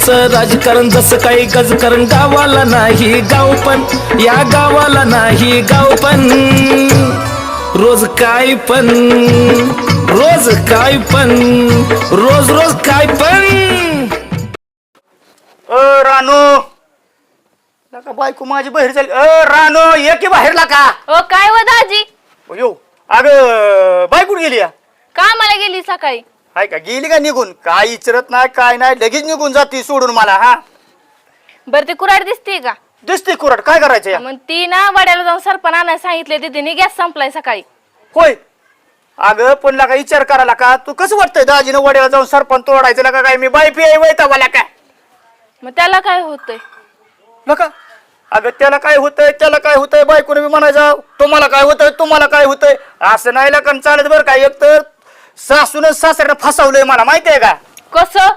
गावचं राजकारण जसं काही गजकारण गावाला नाही गाव पण. या गावाला नाही गाव पण. रोज काय पण. रोज काय पण. रोज रोज काय पण. अ रानो. नका बायको माझी बाहेर झाली. अ रानो ये की बाहेरला का? ओ काय व दाजी? यो अग बायकून गेली या. कामाला गेली सकाळी? हाय का? गेली का निघून? काय इचरत नाही काय नाही लगेच निघून जाती सोडून मला हा? बरं ते कुराड दिसते का? दिसते कुरट काय करायचं या? मग ती ना वड्याला जाऊन सरपण आणायला सांगितले तिने गॅस संपलाय सकाळी. होय. अगं पण लागा विचार करायला का? तू कसं वाटतंय दाजीनं वड्याला जाऊन सरपंच तोडायचं लागा काय? मी बाय पी वैता मला काय मग त्याला काय होतंय? नका अगं त्याला काय होतंय? त्याला काय होतंय? बायकोने मी म्हणायचं तुम्हाला काय होतंय? तुम्हाला काय होतंय? असं नाही लका चालत बरं काय एक तर सासून सासऱ्यानं फसवलंय मला माहितीये का? कसं?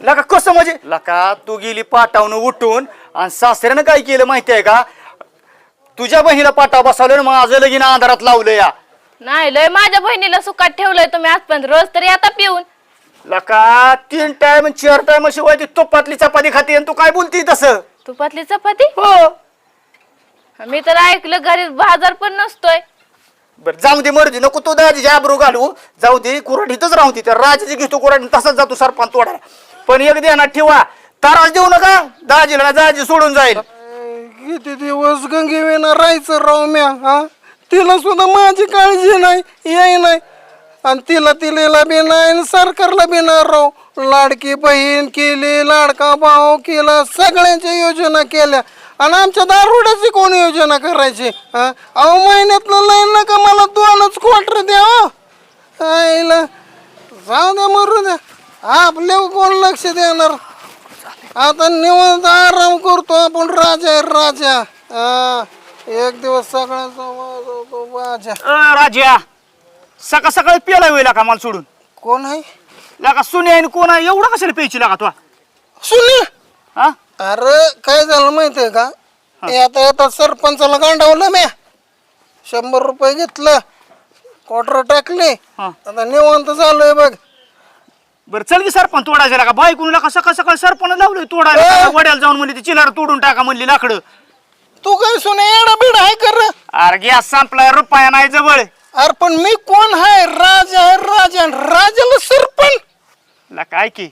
लका कसं म्हणजे? लका तू गेली पाटावून उठून आणि सासऱ्यानं काय केलं माहितीये का? तुझ्या बहिणीला पाटाव बसवलं आणि माझं लगीन अंधारात लावलं या. नाही लय माझ्या बहिणीला सुखात ठेवलंय तुम्ही आजपर्यंत रोज तरी आता पिऊन. लका तीन टाइम चार टाइम शिवाय ती तुपातली चपाती खाते आणि तू काय बोलती तसं? तुपातली चपाती? हो. मी तर ऐकलं घरी बाजार पण नसतोय. बर जाऊ दे मर्जी नको तू दाजी आबरू घालू. जाऊ दे कुऱ्हाडीतच राहू दे त्या राजाची घेतो कुराड तसाच जातो सरपंच तोडायला. पण एक ध्यानात ठेवा. तारास देऊ नका. दाजीला दाजी सोडून जाईल. किती दिवस गंगेवेना राहायचं राव म्या हा? तिला सुद्धा माझी काळजी नाही याय नाही. आणि तिला तिलेला बी नाही आणि सरकारला बी नाही राव. लाडकी बहीण केली लाडका भाऊ केला सगळ्यांच्या योजना केल्या. आणि आमच्या दारुड्याची कोण योजना करायची? हा? अहो महिन्यातलं लाईन नका मला दोनच क्वार्टर द्या हो. आईला. जाऊ द्या मरू द्या. आपल्या कोण लक्ष देणार? आता निवांत आराम करतो आपण राजा आहे राजा. हा? एक दिवस सगळ्यांचा अ, राजा सकाळ सकाळी पेला होईल का मला सोडून? कोण आहे? लागा सुने आहे न कोण आहे एवढा कशाला प्यायची लागा तू? सुनील हा? अरे काय झालं माहितीये का? हे. आता आता सरपंचाला गांडावलं म्या शंभर रुपये घेतलं. क्वार्टर टाकले. हा. आता निवांत झालोय बघ. बरं चल की सरपंच तोडायचं लागा बायकून लागा सकाळ सकाळी सरपंच लावलोय तोडायला ए! वड्याला जाऊन म्हणली ती चिलार तोडून टाका म्हणली लाकडं. तू काय सुने येडा बीड आहे कर अरे गॅस संपलाय रुपया नाही जवळ. अरे पण मी कोण आहे? राजा आहे राजा आणि राजाला सरपंच. ला काय की?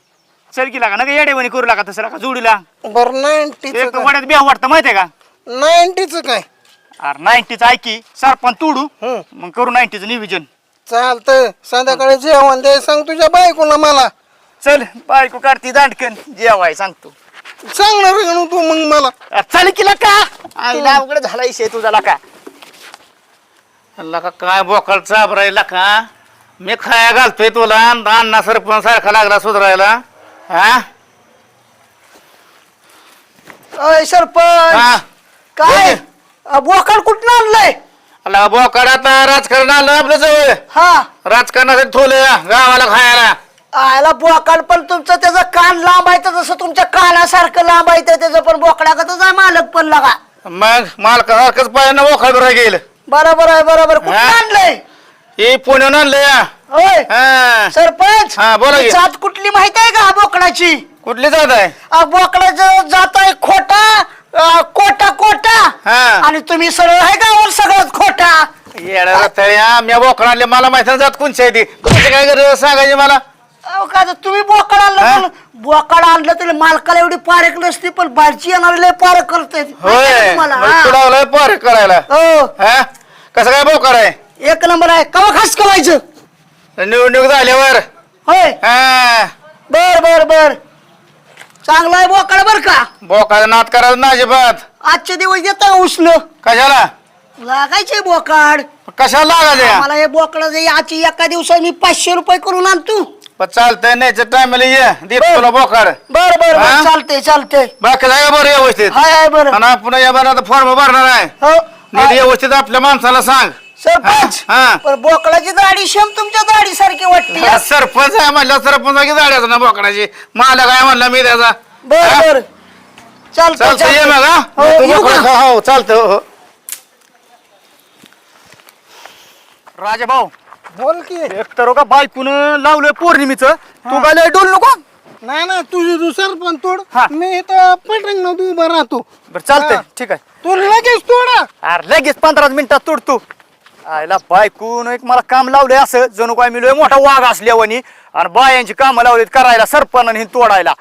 चल की लागा. नका येडेवणी करू लागा तसं लागा जोडीला. बर नाईन्टीच एक वड्यात बिहा वाटतं माहितीये का? नाईन्टीच काय? अरे नाईन्टीच ऐकी सरपंच तोडू. हम्म. मग करू नाईन्टीचं नियोजन चालतंय. संध्याकाळी जेवण दे. सांग तुझ्या बायकोला मला. चल बायको काढती दांडकन. जेवाय सांगतो. सांगणार का तू मग मला. अरे चल की का आईला अवघड झाला इशे तुझा लका. लका काय बोकळ चाबरायला का मी खाया घालतोय तुला आणि अण्णा सरपंच सारखा लागला सुधारायला. हा? अय सरपंच! हा? काय? बोकाड कुठं आणलंय? लका बोकड आता राजकारण आलं आपल्या जवळ हा. राजकारणासाठी ठोले गावाला खायला. आयला बोकाड पण तुमचं त्याचं कान लांब आहे तर जसं तुमच्या कानासारखं लांब आहे त्याचं पण बोकडागतच आहे मालक पण लगा. मग मालकासारखंच पाहिजे बोकड बरं गेलं बरोबर आहे बरोबर. कुठं हा? आणलंय? हे पुण्याहून आणलं या होय हा. सरपंच हा, बोला की. जात कुठली माहीत आहे का बोकडाची? कुठली जात आहे? आ, बोकडाचं जात आहे खोटा आ, कोटा कोटा. हा. आणि तुम्ही सरळ आहे का सगळं खोटा? येडा रताळ्या मी बोकड आणले मला माहिती नाही जात कोणची आहे ती. तुमची काय गरज सांगायची मला? अहो, का तर तुम्ही बोकड आणलं हा? म्हणून. बोकड आणलं तरी मालकाला एवढी पारख नसती पण बाहेरची येणारी लय पारख करते होय. पार करायला. हो. हा? कसं काय बोकड आहे? एक नंबर आहे. कवा खास कवायचं? निवडणूक झाल्यावर. होय. हा. बर बर बर. चांगला आहे बोकड बर का? बोकाचा नाद करायला ना अजिबात. आजचे दिवस येत उष्ण कशाला? लागायचे बोकाड. कशाला लागायचं? मला हे बोकड आजची एका दिवसात मी पाचशे रुपये करून आणतो. पण चालतंय न्यायचं टायमाला ये. दे तुला बोकाड. बर बर हा? बर चालते चालते बाकी जागा बरं व्यवस्थित? हाय हाय बर. आणि आपण या बरं फॉर्म भरणार आहे. हो. नीट. व्यवस्थित आपल्या माणसाला सांग. सरपंच! हा. पण बोकडाची दाढी शेम तुमच्या दाढी सारखी वाटते. हा, सरपंच आहे म्हणलं सरपंच की जाड्याचा ना बोकडाची? मला काय म्हणलं मी त्याचा. बर हा? बर. ये मग. हा? हो, तू येऊ बोकडं का? खा, हो चालतं हो, हो. राजा भाऊ बोल की. एक तर का बायकून लावलंय पौर्णिमेचं. तू काय लय डोल नको. नाही ना तुझी तू सरपंच तोड. मी इथं पटंग न उभा राहतो. बरं चालतंय हा. ठीक आहे. तू लगेच तोडा. अरे लगेच पंधरा मिनिटात तोडतो आयला बायकून एक मला काम लावलंय असं. जणू काय मिळलोय मोठा वाघ असल्यावानी आणि बायांची कामं लावलीत करायला सरपण आणि तोडायला.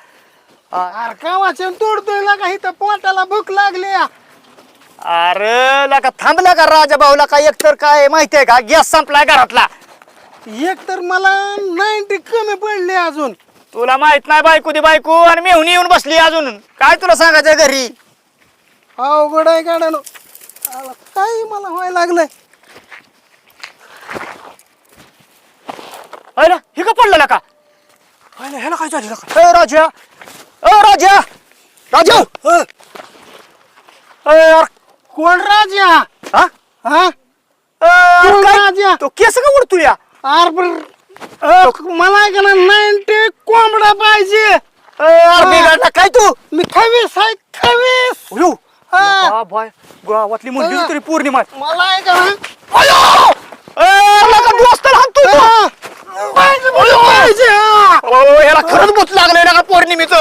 अरे का वाचन तोडतोय ना का इथं पोटाला भूक लागली. या. अरे लका थांबला का राजा भाऊला का एकतर काय माहितीये का? गॅस संपलाय घरातला. एक तर मला नाईन्टी कमी पडले अजून. तुला माहीत नाही बायको ती बायको आणि मेहुणी येऊन बसली अजून. काय तुला सांगायचं घरी? अवघड आहे गाड्यानो. आला, काही मला व्हायला लागलंय. अरे हे का पडलं का? अरे ह्याला काय झालं का ए राजा! ए राजा! राजा! अ, यार, कोण राजा? हा? हा? ए, यार, कोण काय? राजा? तो केस का उडतो या? पण अ, मला आहे का ना नाईन्टी कोंबडा पाहिजे. ए, यार, बिघडला काय तू? मी खवीस आहे खवीस हा. हा, बाय गावातली मुलगी हा. तरी पौर्णिमा आहे. मला आहे का ना. अयो! ए, हाणतोय तो. याला खरंच बोच लागलंय ना का पौर्णिमेचं?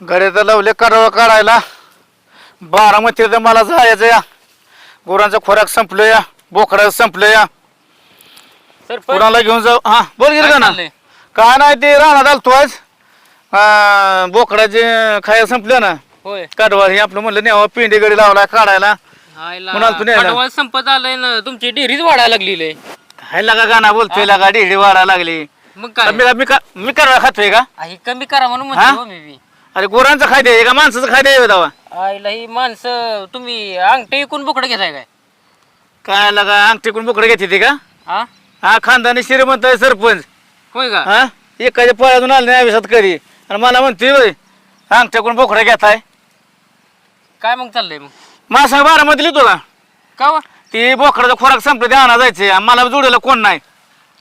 गड्याचं लवले करावं काढायला. बारामती तर मला जायचं या. गुरांचं खोराक संपलं या. बोकडाचं संपलं या. कुणाला घेऊन जाऊ? हा बोल गेलं का ना काय नाही ते राहणार आलतो आज. बोकडाचे खायला संपलं ना. होय. काढवा हे आपलं म्हणलं न्यावं पिंडी गडी लावला काढायला. तू संपत आलंय ना तुमची डेअरीच वाढायला लागली हाय लागा गाणं बोलतोय लागा डेडी वाढायला लागली. मग काय? मी मी का मी करवा खातोय का? हे कमी करा म्हणून हा? म्हणतो मी बी. अरे गुरांचं खाय द्यायचं का माणसाचं खाय द्यावं दावा आईला ही माणसं तुम्ही अंगठे इकून बोकडं घेताय काय? काय लागा अंगठीकडून बोकडे घेते ते का? हा? हा खानदानी श्रीमंत आहे सरपंच. होय का? हा? एखाद्या पळातून आले नाही आयुष्यात कधी. आणि मला म्हणते अंगठ्याकडून बोकडा घेताय. काय मग चाललंय मग? मला सांग बारामध्ये लिहितो का? ती बोकडाचा खोराक संपलं ते आणा जायचे. आणि मला जोडीला कोण नाही.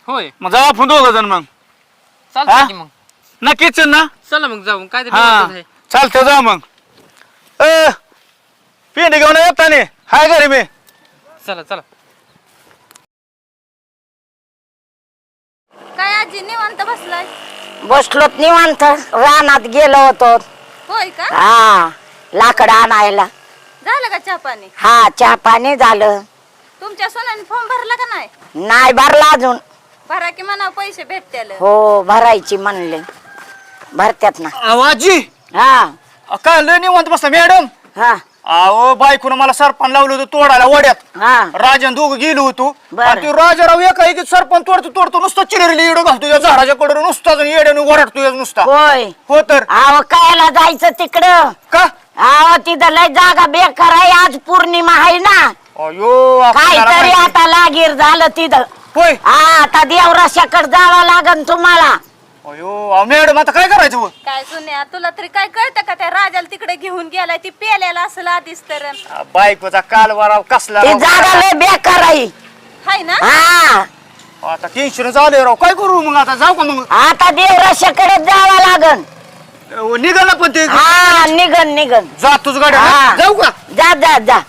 होय. मग जाऊ आपण दोघं जण मग. हा? चालतंय की मग. नक्कीच ना? चला मग जाऊ. काय हा. चालतं जा मग. अ पिंडी घेऊन येताने हाय घरी मी. चला चला. काय आजी निवांत बसलाय? बसलोत निवांत. रानात गेलो होतो. होय का? हा. लाकड आणायला. झालं का चहा पाणी? हा चहा पाणी झालं. तुमच्या सोन्याने फॉर्म भरला का नाही? नाही भरला अजून. भरा की म्हणा पैसे भेटत्याल. हो भरायची म्हणले. भरत्यात ना. आवाजी हा. काय लय निवांत बसला मॅडम? हा. अहो बायकोनं मला सरपण लावलं होतं तोडायला वड्यात. हा. राजन दोघं गेलो होतो. बरं. आणि ते राजाराव एका एक सरपंच तोडतो तोडतो नुसतं चिरली येडो घालतो या झाडाच्या कडून नुसताच येड्याने ओरडतो नुसता. होय. हो तर? आव कायला जायचं तिकडं? का? आव तिथं लय जागा बेकार आहे. आज पौर्णिमा आहे ना. अयो काहीतरी माहिती. आता लागीर झालं तिथं. होय. हा आता देवराशाकडे जावं लागन तुम्हाला. अयो अहो, मॅडम आता काय करायचं हो? काय सोन्या तुला तरी काय कळतं का त्या राजाला तिकडे घेऊन गेलाय? ती पेल्याला असेल आधीच तर. आ, बायकोचा कालवाराव कसला ती राव. जागा लय बेकार आहे. हाय ना? हा. आता टेन्शन झाले राव. काय करू मग आता? जाऊ का मग? आता देवराशाकडे जावं लागन. अहो, निघा ना पण ते. हा निघन निघन. जातोच गाड्या हा. जाऊ का? जा जा जा.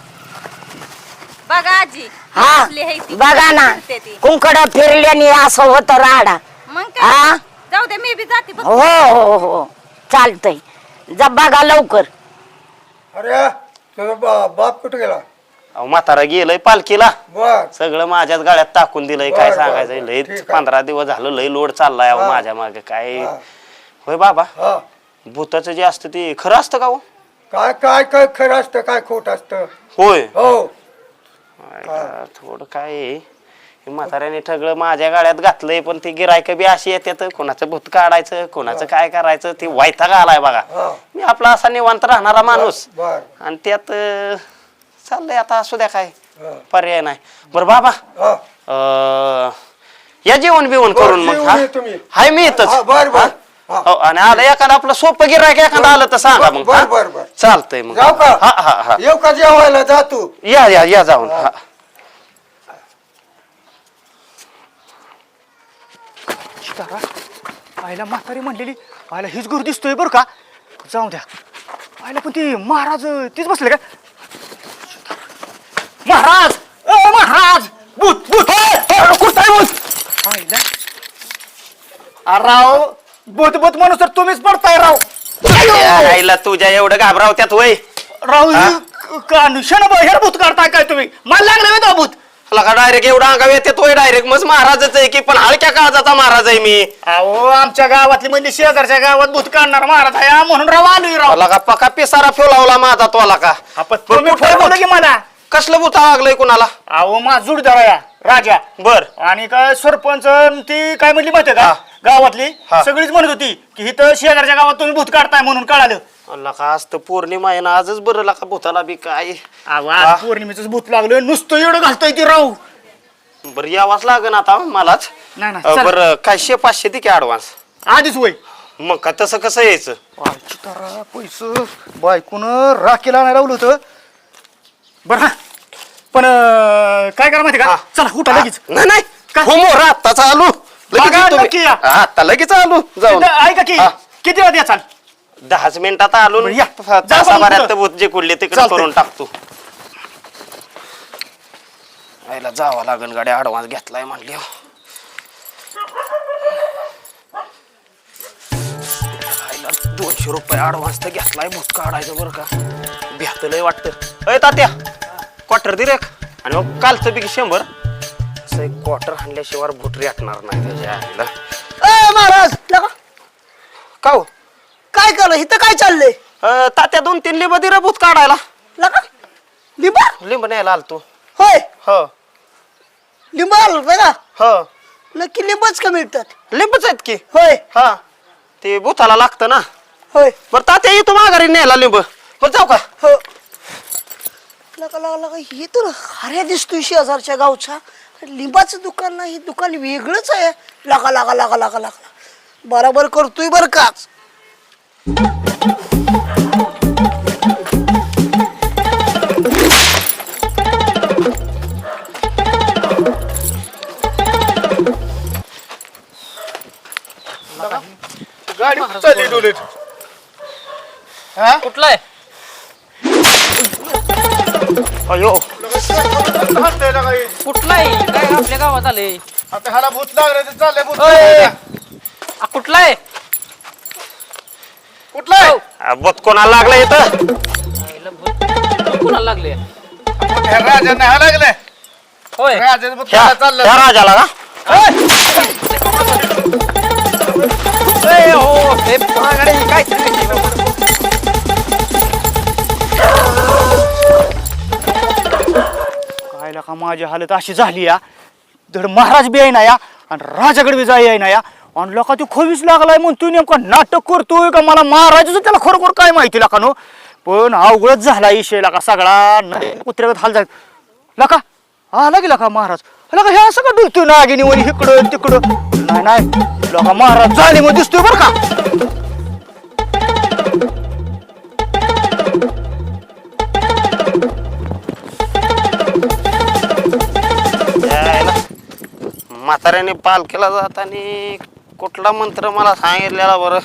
बघा आजी हा. असली आहे ती. बघा ना. करते ती. कुंकड फिरल्याने असं होतं राडा. मग हा? जाऊ दे मी बी जाते बघ. हो हो हो. चालतंय. जा बघा लवकर. अरे तुझा बा- बाप कुठे गेला? अहो म्हातारा गेलंय पालखीला. बर. सगळं माझ्याच गाड्यात टाकून दिलंय. काय बर, बर, सांगायचं बर. लय ठीक आहे. पंधरा दिवस झालं लय लोड चाललाय अहो हा. माझ्या मागे. काय? हा. होय बाबा. हा. भूताचं जे असतं ते खरं असतं का हो? काय काय काय खरं असतं काय खोट असतं? होय. हो. ऐका, थोडं काय आहे, हे म्हाताऱ्याने ठगलं माझ्या गाड्यात घातलंय पण ती गिरायक बी अशी येतात कोणाचं भूत काढायचं कोणाचं काय करायचं ते वायथा आलाय बघा. हा. मी आपला असा निवांत राहणारा माणूस. बर. आणि त्यात अं, चाललंय आता असू द्या काय. हा. पर्याय नाही. बरं बाबा. हा. अं, या जेवण बिवण करून मग जेवून हा? ये तुम्ही. हाय मी येतच बर, बर. हा. आणि आलं एखादं आपलं सोपं गिरायक एखादं आलं तर सांगा मग बर? बर बर. चालतंय मग. जाऊ का? हा हा हा. येऊ का जेवायला? जा तू. या या या जाऊन. हा. शिकारा आईला म्हातारी म्हणलेली. आईला हीच घर दिसतोय बरं का? जाऊ द्या. आईला पण ती महाराज तीच बसले का? महाराज! ओ महाराज! भूत भूत! अरे राव बोत बोत म्हणून तर तुम्हीच पडताय राव. आईला तुझ्या एवढं घाबरावत्यात वय राव क्षण बाहेर भूत काढताय काय तुम्ही? मला लागलं का भूत लका डायरेक्ट एवढा अंगाव येते? तोय डायरेक्ट मग महाराजच आहे की पण हलक्या काळजाचा महाराज आहे मी. अहो आमच्या गावातली म्हणजे शेजारच्या गावात भूत काढणार महाराज आहे म्हणून राव आलोय राव. लका पका पिसारा फुलावला माझा तो लका आपण तुम्ही की मला. कसलं भूत लागलंय कुणाला? अहो मा जुडदार राजा. बर. आणि काय सरपंच ती काय म्हणली माहितीये का? गावातली हा. सगळीच म्हणत होती की इथं शेजारच्या गावात तुम्ही भूत काढताय म्हणून कळालं. लका आज तर पौर्णिमा आहे ना आजच बरं लका भूताला बी काय. अहो, आज पौर्णिमेच भूत लागलं नुसतं एवढं घालतोय ती राव बरं यावाच लागन आता मलाच. नाही नाही अं, चला. बरं काय शे पाचशे दे की ऍडव्हान्स आधीच वय. मग का तसं कसं यायचं? पैसे. बायकून राखीला नाही रावलं होतं. बरं पण अं, काय करा माहिती का? हा. चला उठा लगेच. नाही नाही. का? हो मोर आता चालू लगेच बघा, येतो मी. नक्की या. आता लगेच चालू जाऊन इथं ऐका की हा. किती वाजता या चाल दहाच मिनिटात आलो बरं, या. जा तासाभरात कुडले तिकडे चालतंय. करून टाकतो आईला जावं लागेल गाडी ऍडव्हान्स घेतलाय म्हणली आईला दोनशे रुपये ऍडव्हान्स तर घेतलाय भूत काढायचं बरं का भ्यात लय वाटतं अय तात्या क्वार्टर दे रे एक. आणि मग कालचं बी शंभर असं एक क्वार्टर हाणल्याशिवाय भूत रेटणार नाही त्याच्या आईला. ए महाराज लगा. का हो? काय केलं इथं काय चाललंय? अं, तात्या दोन तीन लिंब दे रे भूत काढायला. लगा. लिंबा? लिंब न्यायला आलतो. होय? हो. लिंबा आलं का? हो. नक्की लिंबच का मिळतात? लिंबच आहेत की? होय. हा. ते भूताला लागतं ना. होय. बरं तात्या येतो माघारी न्यायला लिंब. बरं जाऊ का? हो. लगा लगा लगा हे तर हऱ्या दिसतोय शेजारच्या गावचा. लिंबाचं दुकान नाही दुकान वेगळंच आहे. लागा लागा लागा लागा लागा. बरोबर करतोय बरं काच गाडी चालली डोलेट कुठला आहे? अयो. कुठला आहे काय आपल्या गावात आले आता ह्याला भूत लागलं ते चाललंय भूत कुठला आहे कुठला आहे? आ, भूत कोणाला लागलं इथं? आईला भूत- कुणाला लागले ह्या राजांना ह्या लागलंय. होय. राजाचं भूत ह्या चाललंय. ह्या राजाला का? ए, हो हे महागडे काय काय का माझी हालत अशी झाली या. धड महाराज बी आहे ना या आणि राजाकडे बी जाई आहे ना या. आणि लोका तू खोवीच लागलाय म्हण तू नेमका नाटक करतोय का? मला महाराजाचं त्याला खरोखर काय माहिती लाका नो? पण अवघडच झाला इशय लाका सगळा. कुत्र्यागत हाल झाला. लका आला गेला का महाराज. लका हे असं का डुलतोय नागिनी वरी? इकडं तिकडं. नाही नाही लोका महाराज झाले मग दिसतोय बरं का? म्हाताऱ्याने पालखीला आणि कुठला मंत्र मला सांगितलेला बरं?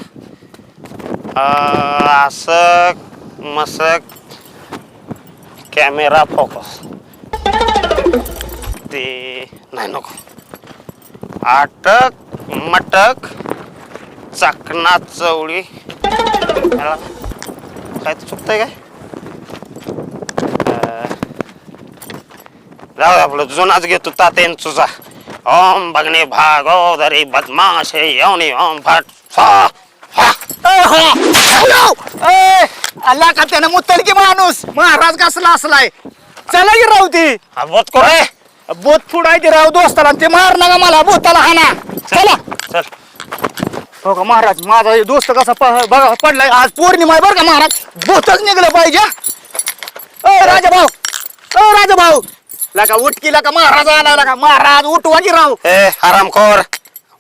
आसक मसक कॅमेरा फोकस. ते नाही नको. आटक मटक चकना चवळी. काय तर चुकतंय काय? जाऊ आपलं. जुनाच घेतो तात्यांचा ओम भगणे भागोदरी बदमाश यवनी ओम भट स्वा हा. अल्ला का त्यानं मुत्तल की माणूस? महाराज कसला असलाय? चला की राहू ती हा बोत कोण आहे? बोत फुडायची राव दोस्ताला ते मार नका मला? बोताला हाना. चला चल. हो का महाराज माझा हे दोस्त कसा प- बघा पडलाय. आज पौर्णिमा आहे बरं का महाराज? बोतच निघलं पाहिजे. ओ राजा भाऊ. ओ राजा भाऊ. लका उठकी लका महाराज आला लका महाराज उठवा की राव. ए हरामखोर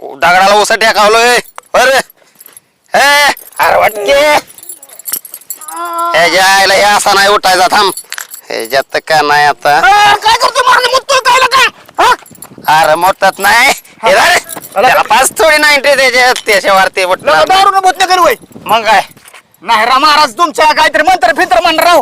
दगडाला उसा टेकावलोय. अरे. ए अरे वाटके. हे जायला हे असा नाही उठायचा थांब. ह्याच्यात का नाही आता. अ, काय करतो महाराज मुत्तो काय हा? अरे मोठत नाही. हे. त्याला पाच थोडी नाईन्टी त्याच्या त्याच्यावरती लका उठणार दारून बोत नगर वय मग काय? नाही रा महाराज तुमच्या काहीतरी मंत्र फित्र म्हण राव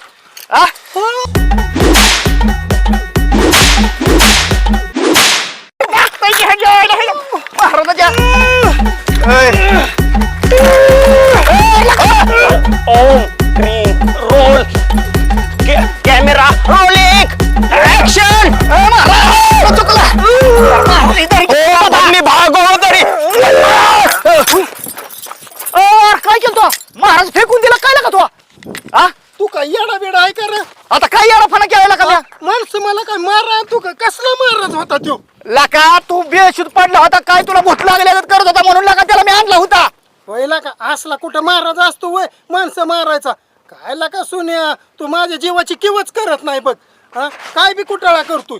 माणसं मारायचा. काय का सुन्या? तू माझ्या जीवाची किवच करत नाही बघ. हा? काय बी कुटाळा करतोय?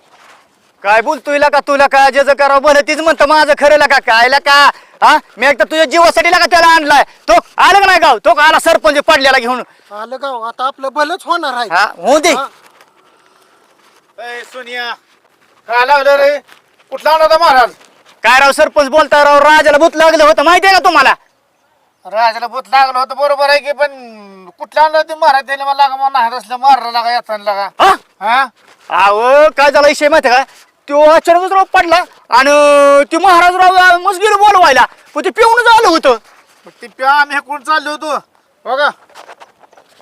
काय बोलतोय का तुला का? जे जे करावं भलं तीच म्हणतं माझं खरं का? काय का? हा? मी एकदा तुझ्या जीवासाठी का त्याला आणलाय? तो आलं का नाही गाव? तो का आला सरपंच पडलेला घेऊन. आलं गाव. आता आपलं भलंच होणार आहे. हा होऊ दे. हा. ए, सोनिया. काय लागलं रे? कुठला आणला होता महाराज? काय राव सरपंच बोलता राव? राजाला भूत लागलं होतं. माहितीये का तुम्हाला? राजाला भूत लागलं होतं बरोबर आहे की पण कुठला आणलं ते महाराज त्याने मला लागा मला नाही असलं मारला लागा यातनं लागा. हा? हा? अहो काय झाला विषय माहिती का? तो अचानकच राव पडला आणि ते महाराजराव मग गेलो बोलवायला. पण ते पिऊनच आलं होतं. मग ते प्या आम्ही कोण चाललो होतो? बघा.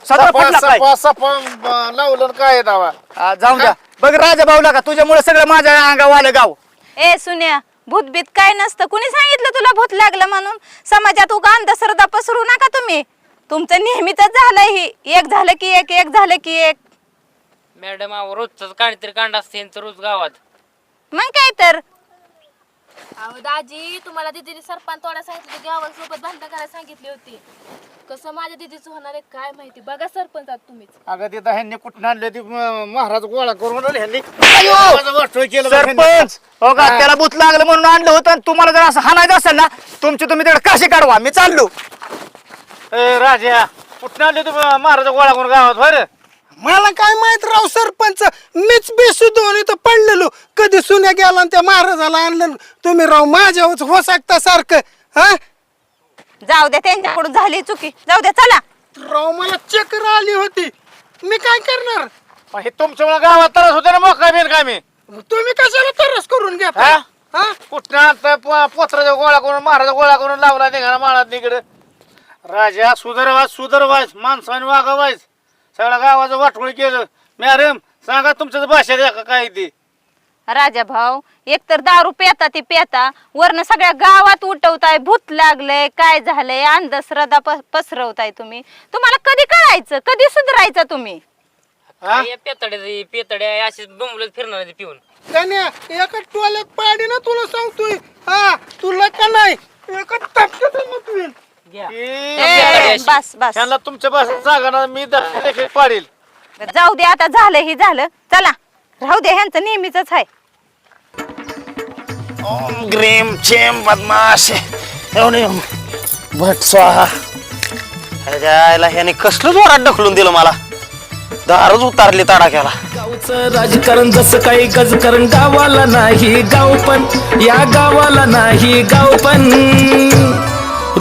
सपा पडला काय? सपा सपा ब- लावलं आणि काय दावा? जाऊन द्या. बघ राजा भाऊला का तुझ्यामुळे सगळं माझ्या अंगावर आलं गाव. ए सुन्या भूतबीत काय नसतं. कुणी सांगितलं तुला भूत लागलं म्हणून? समाजात उगा अंधश्रद्धा पसरू नका तुम्ही. तुमचं नेहमीच झालंय ही. एक झालं की एक एक झालं की एक. मॅडम रोजच काहीतरी कांड असते यांचं रोज गावात. मग काय तर? अहो दाजी तुम्हाला दिदीने सरपंच तोडा सांगितलं होतं गावासोबत भांडण करायला सांगितली होती. कसं माझ्या दिदीचं होणार आहे काय माहिती? बघा सरपंचात तुम्हीच. अगं तिथं ह्यांनी कुठून आणले ती म- महाराज गोळा करून आणले ह्यांनी. माझं वाटोळं केलं बघ ह्यांनी. सरपंच! हो. का त्याला भूत लागलं म्हणून आणलं होतं आणि तुम्हाला जर असं हाणायचं असेल ना तुमचे तुम्ही तिकडे काशी काढवा मी चाललो. ए, राजा कुठून आणले तू महाराज गोळा करून गावात बरं मला काय माहीत राव सरपंच? मीच बेशुद्ध होऊन इथं पडलेलो. कधी सुन्या गेला आणि त्या महाराजाला आणलं. तुम्ही राव माझ्यावर हो सकता सारखं हा? जाऊ द्या त्यांच्याकडून झाली चुकी. जाऊ द्या चला. राव मला चक्कर आली होती. मी काय करणार? मग हे तुमच्यामुळे गावात त्रास होते ना मग काय बेन काय मी? तुम्ही कशाला तरस करून घेता हा? हा? कुठं पोत्राचा गोळा करून महाराज गोळा करून लावला निघाला माळात निकडे राजा सुधरवास सुधरवास माणसाने वागावायस. सगळ्या गावाचं वाटोळ केलं. मॅडम सांगा तुमच्याच भाषा द्या का काय ती? राजा भाऊ एकतर दारू पेता ती पेता वरनं सगळ्या गावात उठवताय भूत लागलंय काय झालंय अंधश्रद्धा प- पसरवताय तुम्ही. तुम्हाला कधी कळायचं? कधी सुधारायचं तुम्ही? हा? पेतड्या पेतड्या असे बोंबलत फिरणार ते पिऊन. कन्या एका टोल्यात पाडी ना तुला सांगतोय. हा तुला का नाही? एका टपक्यात. ए, बस बस. त्यांना तुमच्या भाषेत सांगा ना मी दहा देखील पाडील. जाऊ दे आता झालं हे झालं. चला राहू दे ह्यांचं नेहमीच आहे. ओम ग्रीम चेम बदमाश. भट स्वाहा. ह्याने कसलं जोरात ढकलून दिलं मला? दारच उतारली तडाख्याला. गावचं राजकारण जसं काही गजकारण गावाला नाही गाव पण. या गावाला नाही गाव पण.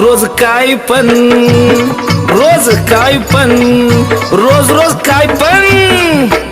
रोज काय पण रोज काय पण रोज रोज काय पण.